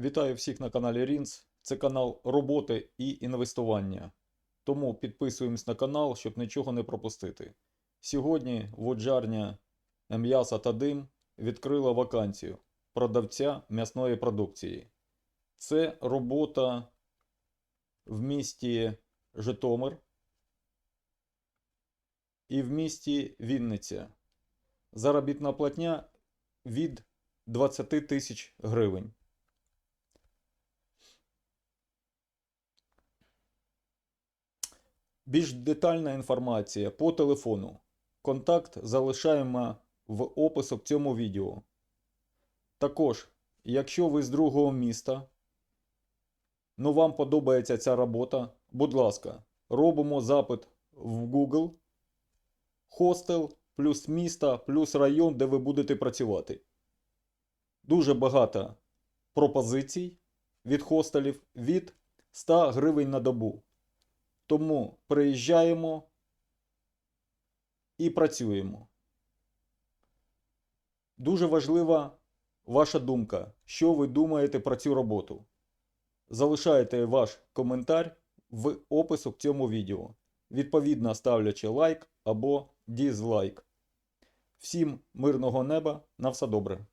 Вітаю всіх на каналі Рінс. Це канал роботи і інвестування. Тому підписуємось на канал, щоб нічого не пропустити. Сьогодні воджарня м'яса та дим відкрила вакансію продавця м'ясної продукції. Це робота в місті Житомир і в місті Вінниця. Заробітна платня від 20 тисяч гривень. Більш детальна інформація по телефону. Контакт залишаємо в опису к цьому відео. Також, якщо ви з другого міста, ну вам подобається ця робота, будь ласка, робимо запит в Google, хостел, плюс місто, плюс район, де ви будете працювати. Дуже багато пропозицій від хостелів від 100 гривень на добу. Тому приїжджаємо і працюємо. Дуже важлива ваша думка, що ви думаєте про цю роботу. Залишайте ваш коментар в опису к цьому відео, відповідно ставлячи лайк або дізлайк. Всім мирного неба, на все добре!